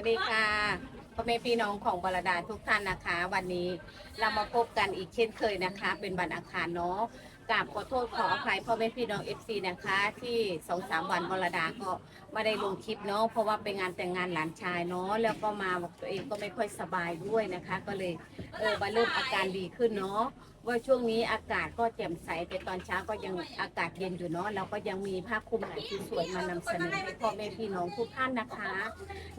วัสดีค่ะพ่อแม่พี่น้องของบรดาทุกท่านนะคะ วันนี้เรามาพบกันอีกเช่นเคยนะคะ เป็นวันอังคารเนาะกราบขอโทษขออภัยพ่อแม่พี่น้อง FC นะคะ ที่สองสามวันบรดาก็ไม่ได้ลงคลิปเนาะเพราะว่าเป็นงานแต่งงานหลานชายเนาะแล้วก็มาบอกตัวเองก็ไม่ค่อยสบายด้วยนะคะ ก็เลยเออมาเริ่มอาการดีขึ้นเนาะว่าช่วงนี้อากาศก็แจ่มใสแต่ตอนเช้าก็ยังอากาศเย็นอยู่เนาะเราก็ยังมีผ้าคลุมไหล่สวยมานำเสนอให้พ่อแม่พี่น้องทุกท่านนะคะ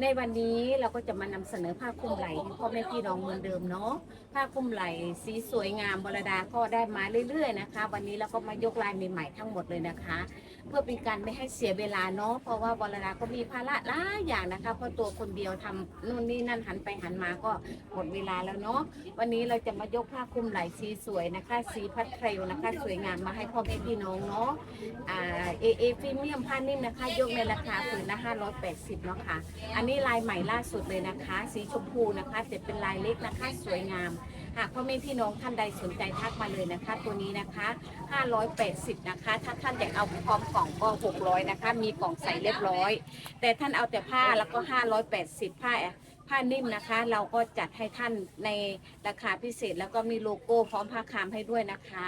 ในวันนี้เราก็จะมานำเสนอผ้าคลุมไหล่ให้พ่อแม่พี่น้องเหมือนเดิมเนาะผ้าคลุมไหล่สีสวยงามบรดาก็ได้มาเรื่อยๆนะคะ วันนี้เราก็มายกลายใหม่ๆทั้งหมดเลยนะคะ เพื่อเป็นการไม่ให้เสียเวลาเนาะเพราะว่าบรดาก็มีภาระหลายอย่างนะคะเพราะตัวคนเดียวทำนู่นนี่นั่นหันไปหันมาก็หมดเวลาแล้วเนาะวันนี้เราจะมายกผ้าคลุมไหล่สีสวยนะคะ สีพัดเทรลนะคะ สวยงามมาให้พ่อแม่พี่น้องเนาะอ่าเอเอพรีเมียมผ้านิ่มนะคะ ยกในราคาผืนละ580เนาะค่ะ อันนี้ลายใหม่ล่าสุดเลยนะคะ สีชมพูนะคะแต่เป็นลายเล็กนะคะ สวยงาม หากพ่อแม่พี่น้องท่านใดสนใจทักมาเลยนะคะ ตัวนี้นะคะ 580 นะคะ ถ้าท่านอยากเอาพร้อมกล่องก็ 600 นะคะ มีกล่องใส่เรียบร้อย แต่ท่านเอาแต่ผ้าแล้วก็ 580 ผ้าผ้านิ่มนะคะ เราก็จัดให้ท่านในราคาพิเศษ แล้วก็มีโลโก้พร้อมผ้าคามให้ด้วยนะคะ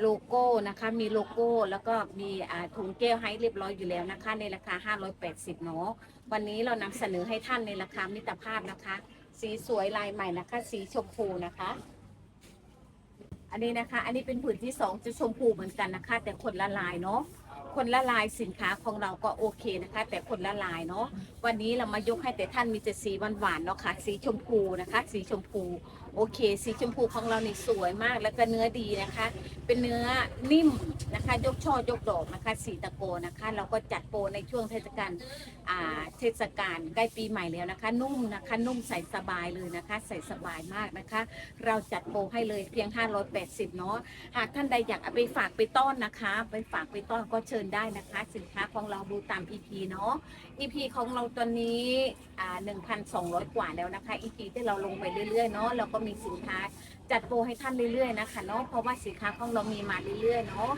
โลโก้นะคะมีโลโก้แล้วก็มีถุงแก้วให้เรียบร้อยอยู่แล้วนะคะ ในราคา 580 เนาะวันนี้เรานำเสนอให้ท่านในราคามิตรภาพนะคะ สีสวยลายใหม่นะคะ สีชมพูนะคะ อันนี้นะคะ อันนี้เป็นผืนที่สองจะชมพูเหมือนกันนะคะ แต่คนละลายเนาะคนละลายสินค้าของเราก็โอเคนะคะ แต่คนละลายเนาะวันนี้เรามายกให้แต่ท่านมีแต่สีหวานๆเนาะค่ะสีชมพูนะคะ สีชมพู โอเค สีชมพูของเรานี่สวยมากแล้วก็เนื้อดีนะคะ เป็นเนื้อนิ่มนะคะ ยกช่อยกดอกนะคะ สีตะโกนะคะ เราก็จัดโปรในช่วงเทศกาลอ่าเทศกาลใกล้ปีใหม่แล้วนะคะ นุ่มนะคะนุ่มใส่สบายเลยนะคะ ใส่สบายมากนะคะ เราจัดโปรให้เลยเพียง 580 เนาะหากท่านใดอยากเอาไปฝากไปต้อนนะคะ ไปฝากไปต้อนก็เชิญได้นะคะ สินค้าของเราดูตาม EP เนาะ EP ของเราตอนนี้1,200 กว่าแล้วนะคะ EP ที่เราลงไปเรื่อยๆเนาะเราก็มีสินค้าจัดโปรให้ท่านเรื่อยๆนะคะเนาะเพราะว่าสินค้าของเรามีมาเรื่อยๆเนาะ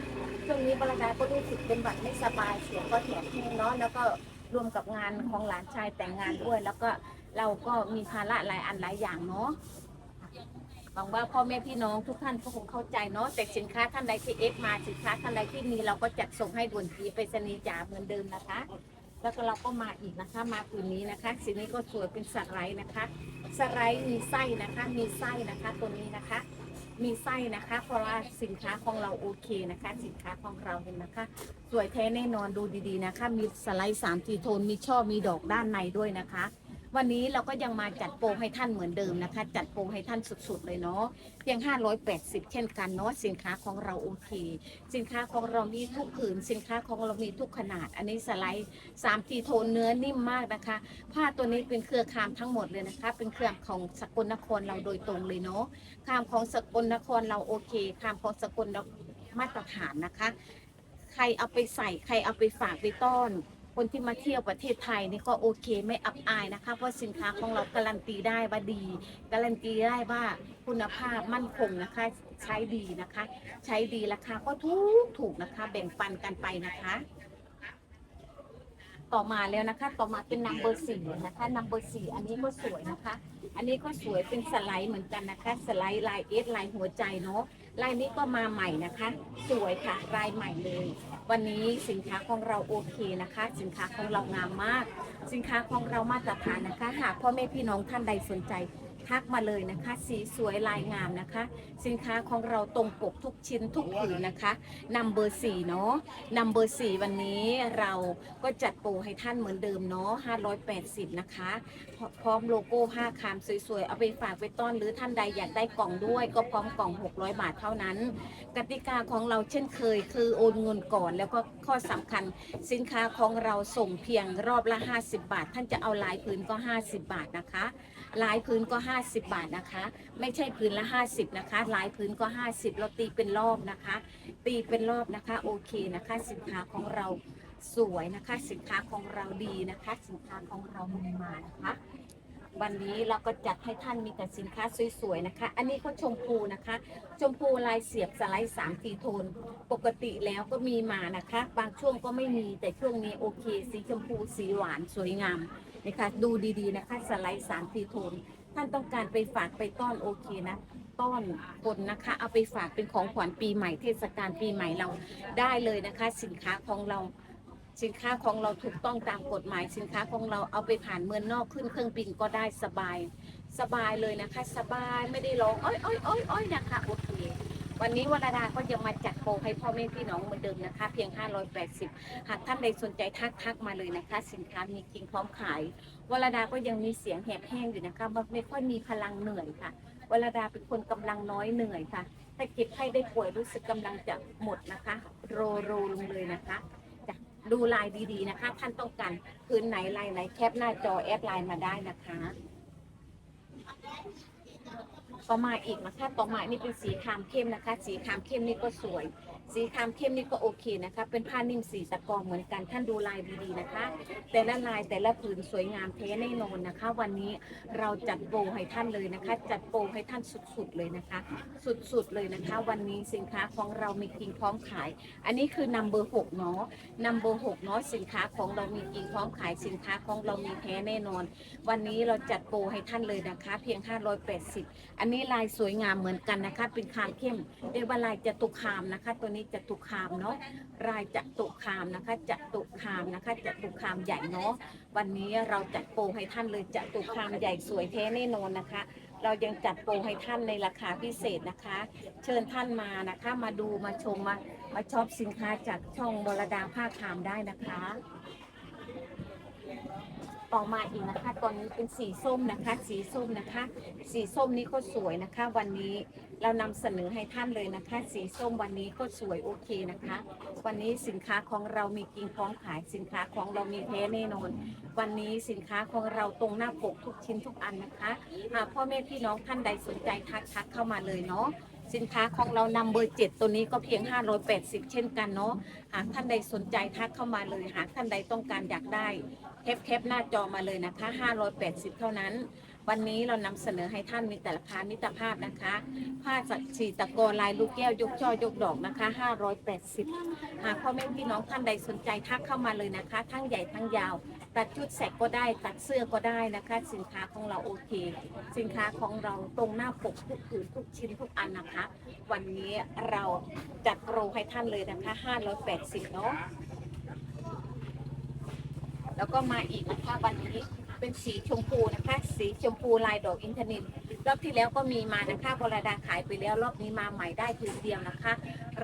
ช่วงนี้บรรดาก็รู้สึกเป็นหวัดไม่สบายเสียงก็แหบแห้งเนาะแล้วก็รวมกับงานของหลานชายแต่งงานด้วย แล้วก็เราก็มีภาระหลายอันหลายอย่างเนาะหวังว่าพ่อแม่พี่น้องทุกท่านก็คงเข้าใจเนาะแต่สินค้าท่านใดที่เอฟมาสินค้าท่านใดที่มีเราก็จัดส่งให้ด่วนทีไปรษณีจ๋าเหมือนเดิมนะคะ แล้วก็เราก็มาอีกนะคะ มาผืนนี้นะคะสีนี้ก็สวยเป็นสไลด์นะคะสไลด์มีไส้นะคะ มีไส้นะคะตัวนี้นะคะ มีไส้นะคะ เพราะว่าสินค้าของเราโอเคนะคะ สินค้าของเราเห็นนะคะ สวยแท้แน่นอนดูดีๆนะคะ มีสไลด์สามทีโทนมีช่อมีดอกด้านในด้วยนะคะ วันนี้เราก็ยังมาจัดโปรให้ท่านเหมือนเดิมนะคะ จัดโปรให้ท่านสุดๆเลยเนาะเพียง 580 เช่นกันเนาะสินค้าของเราโอเค สินค้าของเรามีทุกผืน สินค้าของเรามีทุกขนาด อันนี้สไลด์3ทีโทนเนื้อนิ่มมากนะคะ ผ้าตัวนี้เป็นเครือคามทั้งหมดเลยนะคะ เป็นเครือของสกลนครเราโดยตรงเลยเนาะคามของสกลนครเราโอเคคามของสกลเรมาตรฐานนะคะ ใครเอาไปใส่ใครเอาไปฝากไปต้อน คนที่มาเที่ยวประเทศไทยนี่ก็โอเคไม่อับอายนะคะ เพราะสินค้าของเราการันตีได้ว่าดี การันตีได้ว่าคุณภาพมั่นคงนะคะ ใช้ดีนะคะ ใช้ดีราคาก็ถูกถูกนะคะ แบ่งปันกันไปนะคะ ต่อมาแล้วนะคะ ต่อมาเป็นนัมเบอร์สี่นะคะนัมเบอร์สี่อันนี้ก็สวยนะคะ อันนี้ก็สวยเป็นสไลด์เหมือนกันนะคะ สไลด์ลายเอสลายหัวใจเนาะ ลายนี้ก็มาใหม่นะคะ สวยค่ะลายใหม่เลย วันนี้สินค้าของเราโอเคนะคะ สินค้าของเรางามมาก สินค้าของเรามาตรฐานนะคะ หากพ่อแม่พี่น้องท่านใดสนใจ ทักมาเลยนะคะ สีสวยลายงามนะคะ สินค้าของเราตรงปกทุกชิ้นทุกผืนนะคะนำเบอร์สี่เนาะนำเบอร์สี่วันนี้เราก็จัดโปรให้ท่านเหมือนเดิมเนาะ580 นะคะ พร้อมโลโก้ผ้าคามสวยๆ เอาไปฝากไปต้อนหรือท่านใดอยากได้กล่องด้วย ก็พร้อมกล่อง 600 บาทเท่านั้น กติกาของเราเช่นเคย คือโอนเงินก่อน แล้วก็ข้อสำคัญ สินค้าของเราส่งเพียงรอบละ 50 บาท ท่านจะเอาลายพื้นก็ 50 บาทนะคะ ลายพื้นก็ 50 บาทนะคะ ไม่ใช่พื้นละ 50 นะคะ ลายพื้นก็ 50 เราตีเป็นรอบนะคะ ตีเป็นรอบนะคะโอเคนะคะ สินค้าของเราสวยนะคะ สินค้าของเราดีนะคะ สินค้าของเรามีมานะคะวันนี้เราก็จัดให้ท่านมีแต่สินค้าสวยๆนะคะ อันนี้ก็ชมพูนะคะ ชมพูลายเสียบสไลด์สามสีโทน ปกติแล้วก็มีมานะคะ บางช่วงก็ไม่มีแต่ช่วงนี้โอเค สีชมพูสีหวานสวยงาม นี่ค่ะดูดีๆนะคะสไลด์สามทีโทน ท่านต้องการไปฝากไปต้อนโอเคนะต้อนคนนะคะ เอาไปฝากเป็นของขวัญปีใหม่เทศกาลปีใหม่เราได้เลยนะคะ สินค้าของเราสินค้าของเราถูกต้องตามกฎหมาย สินค้าของเราเอาไปผ่านเมืองนอกขึ้นเครื่องบินก็ได้สบาย สบายเลยนะคะ สบายไม่ได้ร้องอ้อยอ้อยอ้อยอ้อยนะคะโอเค วันนี้วรดาก็ยังมาจัดโปรให้พ่อแม่พี่น้องเหมือนเดิมนะคะ เพียง 580 หากท่านใดสนใจทักทักมาเลยนะคะ สินค้ามีจริงพร้อมขาย วรดาก็ยังมีเสียงแหบแห้งอยู่นะคะไม่ค่อยมีพลังเหนื่อยค่ะ วรดาเป็นคนกำลังน้อยเหนื่อยค่ะถ้าเจ็บไข้ได้ป่วยรู้สึกกำลังจะหมดนะคะ โรโรลงเลยนะคะจะดูลายดีๆนะคะ ท่านต้องการพื้นไหนลายไหนแคปหน้าจอแอดไลน์มาได้นะคะ ต่อมาอีกนะคะต่อมานี่เป็นสีครามเข้มนะคะ สีครามเข้มนี่ก็สวย สีครามเข้มนี่ก็โอเคนะคะ เป็นผ้านิ่มสีตะกอเหมือนกันท่านดูลายดีๆนะคะ แต่ละลายแต่ละผืนสวยงามแท้แน่นอนนะคะ วันนี้เราจัดโปรให้ท่านเลยนะคะ จัดโปรให้ท่านสุดๆเลยนะคะ สุดๆเลยนะคะ วันนี้สินค้าของเรามีจริงพร้อมขาย อันนี้คือ number 6เนาะ number 6เนาะสินค้าของเรามีจริงพร้อมขายสินค้าของเรามีแท้แน่นอน วันนี้เราจัดโปรให้ท่านเลยนะคะ เพียง 580 อันนี้ลายสวยงามเหมือนกันนะคะ เป็นคามเข้มเรียกว่าลายจตุคามนะคะ ตัวนี้จตุคามเนาะลายจตุคามนะคะจตุคามนะคะจตุคามใหญ่เนาะวันนี้เราจัดโปรให้ท่านเลยจตุคามใหญ่สวยแท้แน่นอนนะคะ เรายังจัดโปรให้ท่านในราคาพิเศษนะคะ เชิญท่านมานะคะ มาดูมาชมมามาช็อปสินค้าจากช่องบรดาผ้าคามได้นะคะ ต่อมาอีกนะคะตอนนี้เป็นสีส้มนะคะ สีส้มนะคะ สีส้มนี้ก็สวยนะคะ วันนี้เรานำเสนอให้ท่านเลยนะคะ สีส้มวันนี้ก็สวยโอเคนะคะ วันนี้สินค้าของเรามีจริงพร้อมขายสินค้าของเรามีแท้แน่นอน วันนี้สินค้าของเราตรงหน้าปกทุกชิ้นทุกอันนะคะหากพ่อแม่พี่น้องท่านใดสนใจทักทักเข้ามาเลยเนาะ สินค้าของเรานำเบอร์เจ็ดตัวนี้ก็เพียง 580 เช่นกันเนาะหากท่านใดสนใจทักเข้ามาเลย หากท่านใดต้องการอยากได้แคปแคปหน้าจอมาเลยนะคะ 580 เท่านั้น วันนี้เรานำเสนอให้ท่านมีแต่ละพามิตรภาพนะคะ ผ้าสักสีตะโกลายลูกแก้วยกช่อยกดอกนะคะ 580 หากพ่อแม่พี่น้องท่านใดสนใจทักเข้ามาเลยนะคะ ทั้งใหญ่ทั้งยาว ตัดชุดแสกก็ได้ ตัดเสื้อก็ได้นะคะ สินค้าของเราโอเค สินค้าของเราตรงหน้าปกทุกผืนทุกชิ้นทุกอันนะคะ วันนี้เราจัดโปรให้ท่านเลยนะคะ 580 เนาะแล้วก็มาอีกนะคะวันนี้ เป็นสีชมพูนะคะ สีชมพูลายดอกอินทนินรอบที่แล้วก็มีมานะคะบรดาขายไปแล้วรอบนี้มาใหม่ได้ผืนเดียวนะคะ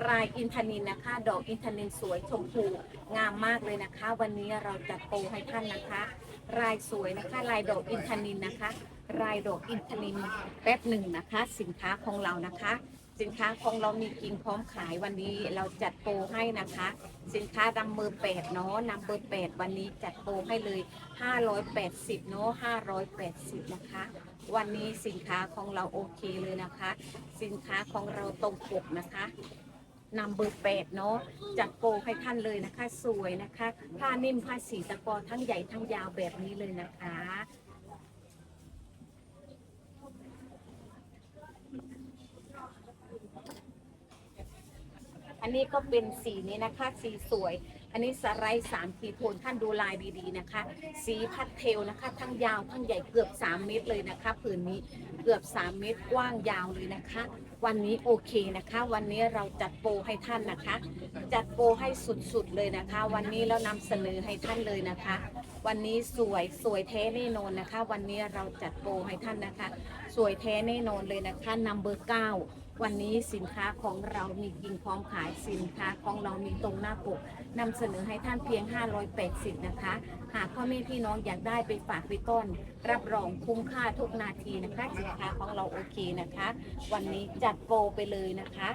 ลายอินทนินนะคะ ดอกอินทนินสวยชมพูงามมากเลยนะคะ วันนี้เราจัดโปรให้ท่านนะคะลายสวยนะคะ ลายดอกอินทนินนะคะลายดอกอินทนินแป๊บหนึ่งนะคะ สินค้าของเรานะคะ สินค้าของเรามีจริงพร้อมขายวันนี้เราจัดโปรให้นะคะ สินค้านำเบอร์แปดเนาะนำเบอร์แปดวันนี้จัดโปรให้เลย 580เนาะ580 นะคะ วันนี้สินค้าของเราโอเคเลยนะคะ สินค้าของเราตรงปกนะคะนำเบอร์แปดเนาะจัดโปรให้ท่านเลยนะคะ สวยนะคะ ผ้านิ่มผ้าสีตะกอทั้งใหญ่ทั้งยาวแบบนี้เลยนะคะ อันนี้ก็เป็นสีนี้นะคะ สีสวย อันนี้สไลด์สามทีโทนท่านดูลายดีๆนะคะ สีพัดเทลนะคะ ทั้งยาวทั้งใหญ่เกือบ 3 เมตรเลยนะคะผืนนี้เกือบ 3 เมตรกว้างยาวเลยนะคะ วันนี้โอเคนะคะ วันนี้เราจัดโปรให้ท่านนะคะ จัดโปรให้สุดๆเลยนะคะ วันนี้เรานำเสนอให้ท่านเลยนะคะ วันนี้สวยสวยแท้แน่นอนนะคะ วันนี้เราจัดโปรให้ท่านนะคะ สวยแท้แน่นอนเลยนะคะนัมเบอร์เก้า วันนี้สินค้าของเรามีจริงพร้อมขายสินค้าของเรามีตรงหน้าปกนำเสนอให้ท่านเพียง 580 นะคะ หากพ่อแม่พี่น้องอยากได้ไปฝากไปต้น รับรองคุ้มค่าทุกนาทีนะคะสินค้าของเราโอเคนะคะ วันนี้จัดโปรไปเลยนะคะ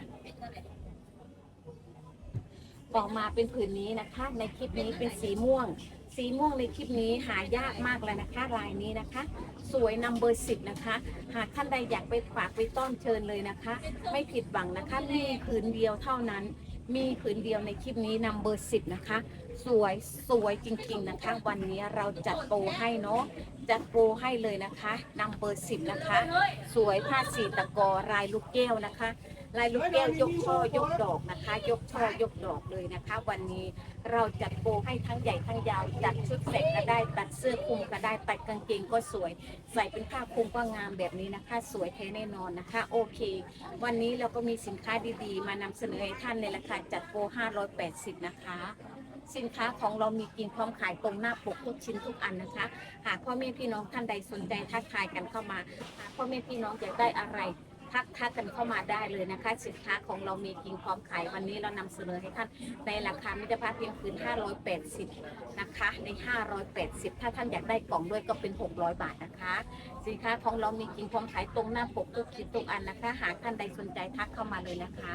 ต่อมาเป็นผืนนี้นะคะ ในคลิปนี้เป็นสีม่วง สีม่วงในคลิปนี้หายากมากเลยนะคะลายนี้นะคะ สวยนัมเบอร์สิบนะคะ หากท่านใดอยากไปฝากไปต้อนเชิญเลยนะคะ ไม่ผิดหวังนะคะ มีผืนเดียวเท่านั้น มีผืนเดียวในคลิปนี้นัมเบอร์สิบนะคะ สวยสวยจริงๆนะคะ วันนี้เราจัดโปรให้เนาะ จัดโปรให้เลยนะคะนัมเบอร์สิบนะคะ สวยผ้าสีตะกอลายลูกแก้วนะคะ ลายลูกแก้วยกช่อยกดอกนะคะ ยกช่อยกดอกเลยนะคะ วันนี้เราจัดโปรให้ทั้งใหญ่ทั้งยาวจัดชุดเสร็จก็ได้ตัดเสื้อคลุมก็ได้ตัดกางเกงก็สวย ใส่เป็นผ้าคลุมก็งามแบบนี้นะคะ สวยแท้แน่นอนนะคะ โอเค วันนี้เราก็มีสินค้าดีๆ มานำเสนอให้ท่านในราคาจัดโปร580 นะคะสินค้าของเรามีกินพร้อมขายตรงหน้าปกทุกชิ้นทุกอันนะคะ หากพ่อแม่พี่น้องท่านใดสนใจทักทายกันเข้ามาหากพ่อแม่พี่น้องอยากได้อะไร ทักทักกันเข้ามาได้เลยนะคะ สินค้าของเรามีกินพร้อมขายวันนี้เรานำเสนอให้ท่านในราคามิตรภาพเพียงคืน580 นะคะใน 580 ถ้าท่านอยากได้กล่องด้วยก็เป็น 600 บาทนะคะ สินค้าของเรามีกินพร้อมขายตรงหน้าปกทุกชิ้นทุกอันนะคะ หากท่านใดสนใจทักเข้ามาเลยนะคะ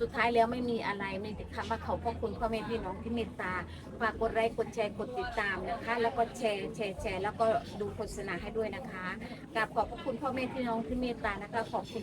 สุดท้ายแล้วไม่มีอะไรไม่แต่คำว่าขอบพระคุณพ่อแม่พี่น้องที่เมตตาฝากกดไลค์กดแชร์กดติดตามนะคะ แล้วก็แชร์แชร์แชร์แล้วก็ดูโฆษณาให้ด้วยนะคะกราบขอบพระคุณพ่อแม่พี่น้องที่เมตตานะคะขอบคุณ